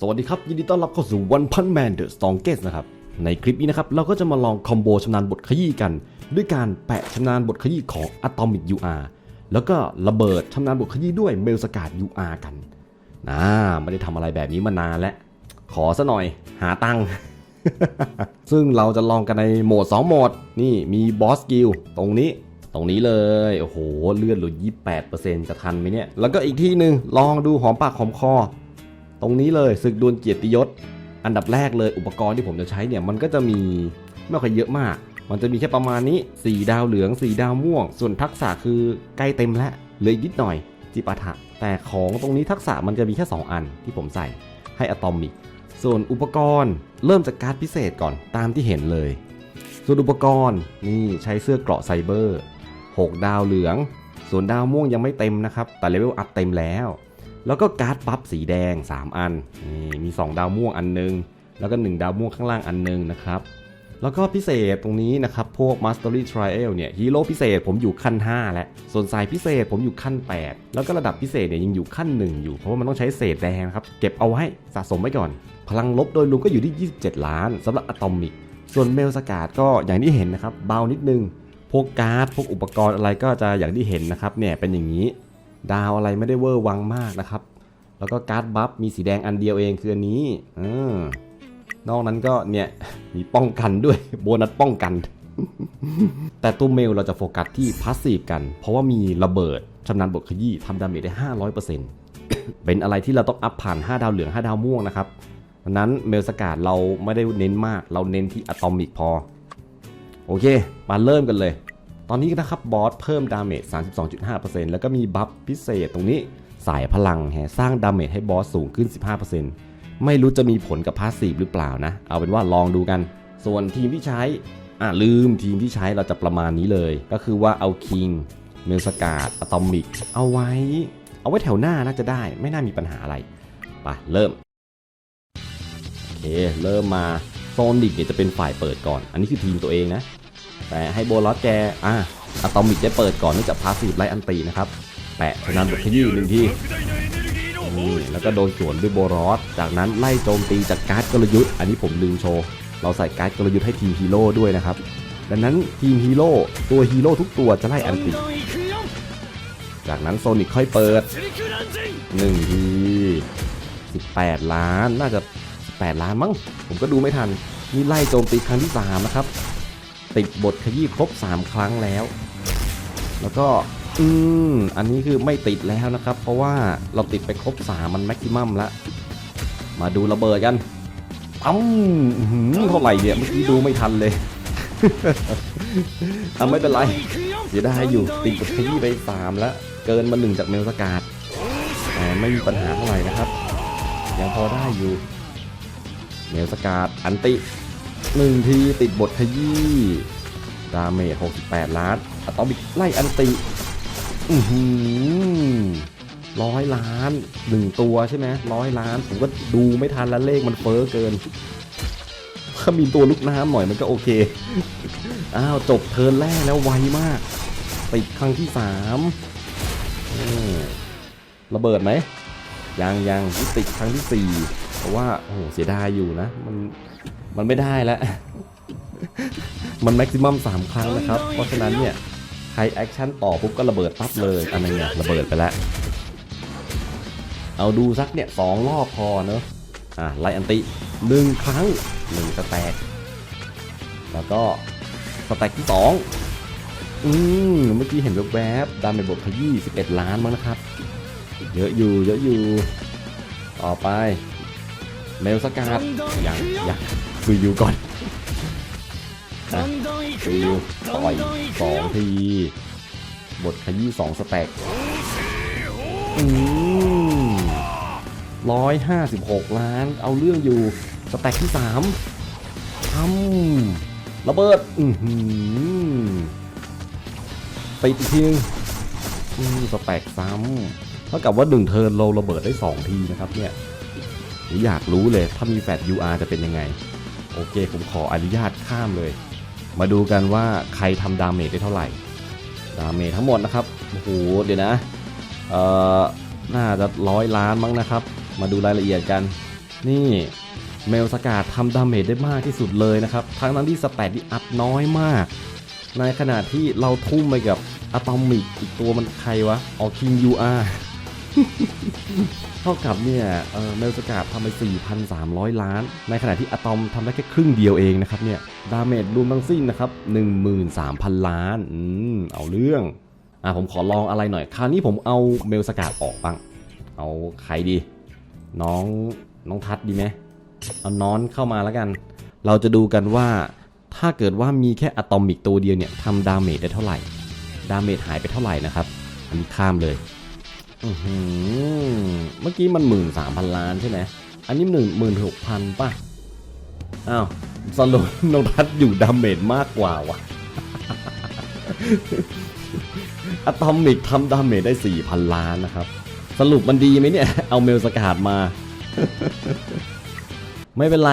สวัสดีครับ ยินดีต้อนรับเข้าสู่ One Punch Man The Strongest นะครับ ในคลิปนี้นะครับ เราก็จะมาลองคอมโบชำนาญบทขยี้กัน ด้วยการแปะชำนาญบทขยี้ของ Atomic UR แล้วก็ระเบิดชำนาญบทขยี้ด้วยเมลสกาด UR กันนะไม่ได้ทำอะไรแบบนี้มานานแล้ว ขอซะหน่อยหาตังค์ซึ่งเราจะลองกันในโหมด 2 โหมด นี่มีบอสกิลตรงนี้ตรงนี้เลย โอ้โห เลือดเหลือ28%จะทันไหมเนี่ย แล้วก็อีกที่หนึ่งลองดูหอมปากหอมคอ ตรงนี้เลยศึกดวลเกียรติยศ อันดับแรกเลยอุปกรณ์ที่ผมจะใช้เนี่ยมันก็จะมีไม่ค่อยเยอะมาก มันจะมีแค่ประมาณนี้ 4 ดาวเหลือง 4 ดาวม่วง ส่วนทักษะคือใกล้เต็มแล้วเหลืออีกนิดหน่อยจิปาถะแต่ของตรงนี้ทักษะมันจะมีแค่ 2 อันที่ผมใส่ให้อะตอมิกส่วนอุปกรณ์เริ่มจากการ์ดพิเศษก่อนตามที่เห็นเลย ส่วนอุปกรณ์นี่ใช้เสื้อเกราะไซเบอร์ 6 ดาวเหลือง ส่วนดาวม่วงยังไม่เต็มนะครับ แต่เลเวลอัพเต็มแล้ว แล้วก็การ์ดบัฟสีแดง 3 อันนี่มี 2 ดาวม่วงอันหนึง แล้วก็ 1 ดาวม่วงข้างล่างอันหนึงนะครับแล้วก็พิเศษตรงนี้นะครับ พวก Mastery Trial เนี่ยฮีโร่พิเศษผมอยู่ขั้น 5 แล้ว ส่วนสายพิเศษผมอยู่ขั้น 8 แล้วก็ระดับพิเศษเนี่ยยังอยู่ขั้น 1 อยู่ เพราะว่ามันต้องใช้เศษแดงนะครับ เก็บเอาไว้สะสมไว้ก่อน พลังลบโดยรวมก็อยู่ที่ 27 ล้านสำหรับอะตอมิก ส่วนเมลสกาดก็อย่างที่เห็นนะครับ เบานิดนึง พวกการ์ด พวกอุปกรณ์อะไรก็จะอย่างที่เห็นนะครับเนี่ยเป็นอย่างนี้ ดาวอะไรไม่ได้เวอร์วังมากนะครับ แล้วก็การ์ดบัฟมีสีแดงอันเดียวเองคืออันนี้ออนอกนั้นก็เนี่ยมีป้องกันด้วยโบนัสป้องกัน แต่ตัวเมลเราจะโฟกัสที่พาสซีฟกัน เพราะว่ามีระเบิดชำนาญบทขยี้ทำดาเมจได้ 500%เป็นอะไรที่เราต้องอัพผ่าน 5 ดาวเหลือง 5 ดาวม่วงนะครับดังนั้นเมลสกาดเราไม่ได้เน้นมาก เราเน้นที่อะตอมิกพอ โอเค มาเริ่มกันเลย ตอนนี้นะครับบอสเพิ่มดาเมจ 32.5%แล้วก็มีบัฟพิเศษตรงนี้สายพลังแฮะสร้างดาเมจให้บอสสูงขึ้น 15%ไม่รู้จะมีผลกับพาสซีฟหรือเปล่านะ เอาเป็นว่าลองดูกัน ส่วนทีมที่ใช้อะลืมทีมที่ใช้เราจะประมาณนี้เลย ก็คือว่าเอาคิงเมลสกาดอะตอมิก เอาไว้ เอาไว้แถวหน้าน่าจะได้ ไม่น่ามีปัญหาอะไรไปเริ่มโอเคเริ่มมาโซนิกเนี่ยจะเป็นฝ่ายเปิดก่อน อันนี้คือทีมตัวเองนะ แต่ให้โบลอสแกอะอะตอมิกได้เปิดก่อนเนื่องจากพาสซีฟไลอันตีนะครับแปะชนะบทขยี้หนึ่งทีนี่แล้วก็โดนสวนด้วยโบลอส จากนั้นไล่โจมตีจากการ์ดกลยุทธ์ อันนี้ผมลืมโชว์ เราใส่การ์ดกลยุทธ์ให้ทีมฮีโร่ด้วยนะครับ ดังนั้นทีมฮีโร่ตัวฮีโร่ทุกตัวจะไล่อันติ จากนั้นโซนิกค่อยเปิดหนึ่งที18 ล้าน น่าจะ 8 ล้านมั้ง ผมก็ดูไม่ทัน นี่ไล่โจมตีครั้งที่ 3 นะครับ ติดบทขยี้ครบ 3 ครั้งแล้ว แล้วก็อืมอันนี้คือไม่ติดแล้วนะครับ เพราะว่าเราติดไปครบ 3 มันแม็กซิมัมละมาดูระเบิดกันอ้ำอื้อหือเท่าไหร่เนี่ยเมื่อกี้ดูไม่ทันเลยอะไม่เป็นไรเสียไดายอยู่ติดบทขยี้ไป 3 แล้ว เกินมา1จากเมลสกาดแต่ไม่มีปัญหาเท่าไหร่นะครับยังพอได้อยู่เมลสกาดอันติ หนึ่งทีติดบทขยี้ดาเมจ68 ล้านอะตอมิกไล่อันติอือหือร้อยล้านหนึ่งตัวใช่ไหมร้อยล้าน ผมก็ดูไม่ทันแล้วเลขมันเฟ้อเกินถ้ามีตัวลูกน้ำหน่อยมันก็โอเค อ้าว จบเทิร์นแรกแล้วไวมาก ติดครั้งที่สามระเบิดไหมยังยังติดครั้งที่4เพราะว่าโอ้โหเสียดายอยู่นะ มัน มันไม่ได้แล้ว มันแม็กซิมัม3ครั้งนะครับ เพราะฉะนั้นเนี่ยใครแอคชั่นต่อปุ๊บก็ระเบิดปั๊บเลยอันนี้เนี่ยระเบิดไปแล้ว เอาดูสักเนี่ยสองรอบพอเนอะอะไลอันติหนึ่งครั้งหนึ่งสแต็กแล้วก็สแต็กที่สองอืมเมื่อกี้เห็นแวบๆดาเมจบทขยี้11ล้านมั้งนะครับ เยอะอยู่เยอะอยู่ ต่อไป เมลสกาดยังยังคุยอยู่ก่อนนะคุยอยู่ต่อยสองทีบทขยี้สองสแต็กอืมร้อยห้าสิบหกล้าน เอาเรื่องอยู่สแต็กที่สามทำระเบิด อือหือติดอีกทีนึงสแต็กซ้ำเท่ากับว่า1เทิร์นเราระเบิดได้2ทีนะครับเนี่ย ออยากรู้เลยถ้ามีแฟด UR จะเป็นยังไง โอเค ผมขออนุญาตข้ามเลย มาดูกันว่าใครทำดาเมจได้เท่าไหร่ ดาเมจทั้งหมดนะครับ โอ้โห เดี๋ยวนะ เอ่อ น่าจะร้อยล้านมั้งนะครับ มาดูรายละเอียดกัน นี่เมลสกาดทำดาเมจได้มากที่สุดเลยนะครับ ทั้งนั้นที่สแตทที่อัพน้อยมาก ในขณะที่เราทุ่มไปกับอะตอมิกอีกตัวมันใครวะ ออคิงยูอาร์ เท่ากับเนี่ยเมลสกาดทำไป 4,300 ล้าน ในขณะที่อะตอมทำได้แค่ครึ่งเดียวเองนะครับเนี่ย ดาเมจรวมทั้งสิ้นนะครับ 13,000 ล้านอืมเอาเรื่อง อะผมขอลองอะไรหน่อย คราวนี้ผมเอาเมลสกาดออกบ้าง เอาใครดี น้องน้องทัดดีไหมเอานอนเข้ามาแล้วกัน เราจะดูกันว่าถ้าเกิดว่ามีแค่อะตอมิกตัวเดียวเนี่ยทำดาเมจได้เท่าไหร่ ดาเมจหายไปเท่าไหร่นะครับ อันนี้ข้ามเลย เมื่อกี้มันหมื่นสามพันล้านใช่ไหม อันนี้หนึ่งหมื่นหกพันป่ะ อ้าวสรุปนงทัดอยู่ดาเมจมากกว่าวะอะตอมิกทำดาเมจได้สี่พันล้านนะครับ สรุปมันดีไหมเนี่ย เอาเมลสกาดมา ไม่เป็นไร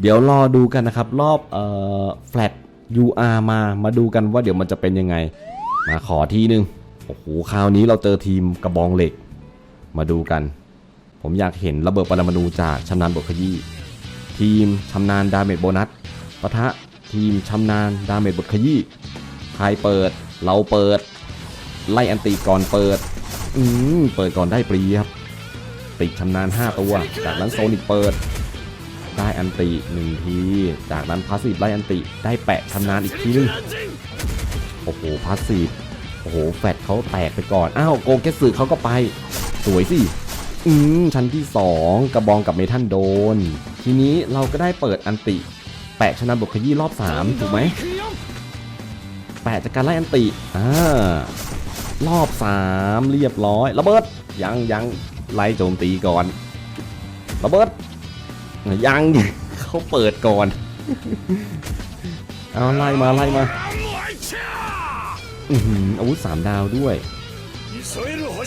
เดี๋ยวรอดูกันนะครับ รอบเอ่อแฟลต UR มา มาดูกันว่าเดี๋ยวมันจะเป็นยังไง มาขอทีนึง โอ้โหคราวนี้เราเจอทีมกระบองเหล็ก มาดูกัน ผมอยากเห็นระเบิดปรมาณูจากชำนาญบทขยี้ทีมชำนาญดาเมจโบนัสปะทะทีมชำนาญดาเมจบทขยี้ใครเปิดเราเปิด ไล่อันติก่อนเปิด อืมเปิดก่อนได้ปรีครับติดชำนาญ 5 ตัว จากนั้นโซนิกเปิด ได้อันติหนึ่งที จากนั้นพาสซีฟไล่อันติได้แปะชำนาญอีกทีนึงโอ้โหพาสซีฟ อ้โห แฟดเขาแตกไปก่อน อ้าว โกเกสึเขาก็ไป สวยสิ อืม ชั้นที่ 2 กระบองกับเมทัลโดน ทีนี้เราก็ได้เปิดอันติ แปะชนะบกขยี้รอบ 3 ถูกไหม แปะจากการไล่อันติ อ่า รอบ 3 เรียบร้อยระเบิด ยังยังไล่โจมตีก่อนระเบิด ยังเขาเปิดก่อน เอาไล่มาไล่มา อือหืออาวุธสามดาวด้วย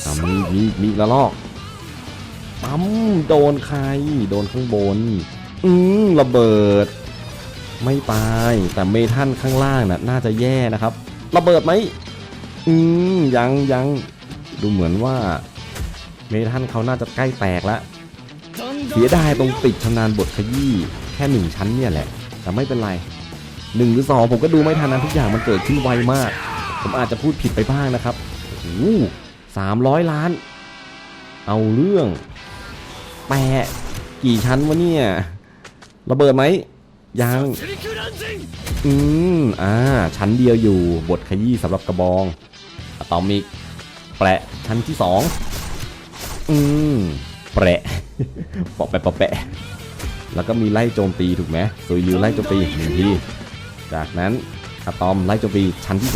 อะมีมีมีละลอกปั๊มโดนใคร โดนข้างบน อืมระเบิด ไม่ตายแต่เมทันข้างล่างน่ะน่าจะแย่นะครับ ระเบิดไหมอืมยังยังดูเหมือนว่า เมทันเขาน่าจะใกล้แตกแล้วเสียดายตรงติดชำนาญบทขยี้แค่หนึ่งชั้นเนี่ยแหละ แต่ไม่เป็นไรหนึ่งหรือสองผมก็ดูไม่ทันนะทุกอย่างมันเกิดขึ้นไวมาก ผมอาจจะพูดผิดไปบ้างนะครับโอ้โหสามร้อยล้าน เอาเรื่องแปะกี่ชั้นวะเนี่ยระเบิดไหมยังอืมอ่า ชั้นเดียวอยู่บทขยี้สำหรับกระบองอะตอมิกแปะชั้นที่สองอืมแปะปะแปะปะแปะแล้วก็มีไล่โจมตีถูกไหมซุยลิวไล่โจมตีหนึ่งทีจากนั้น อะตอมไล่โจมตีชั้นที่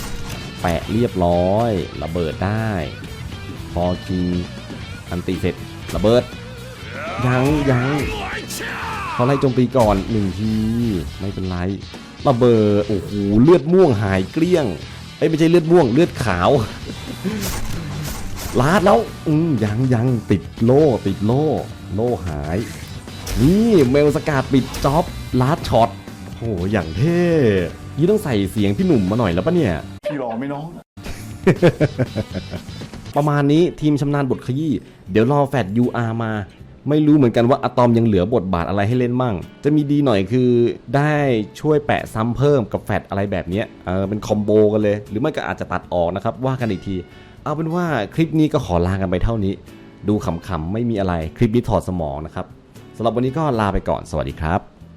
3 แปะเรียบร้อยระเบิดได้ พอคิงอันติเสร็จระเบิด ยังยังเขาไล่โจมตีก่อนหนึ่งทีไม่เป็นไรระเบิดโอ้โหเลือดม่วงหายเกลี้ยงเอ้ยไม่ใช่เลือดม่วงเลือดขาวลาดแล้วอืมยังยังติดโล่ติดโล่โล่หาย นี่เมลสกาดปิดจ็อบลาดช็อตโอ้โหอย่างเท่ ยี่ต้องใส่เสียงพี่หนุ่มมาหน่อยแล้วปะเนี่ยพี่หล่อไหม่น้อง ประมาณนี้ทีมชำนาญบทขยี้เดี๋ยวรอแฟด UR มา ไม่รู้เหมือนกันว่าอะตอมยังเหลือบทบาทอะไรให้เล่นมั่ง จะมีดีหน่อยคือได้ช่วยแปะซ้ำเพิ่มกับแฟดอะไรแบบเนี้ยเออเป็นคอมโบกันเลย หรือไม่ก็อาจจะตัดออกนะครับว่ากันอีกที เอาเป็นว่าคลิปนี้ก็ขอลากันไปเท่านี้ ดูขำๆไม่มีอะไรคลิปนี้ถอดสมองนะครับสำหรับวันนี้ก็ลาไปก่อนสวัสดีครับ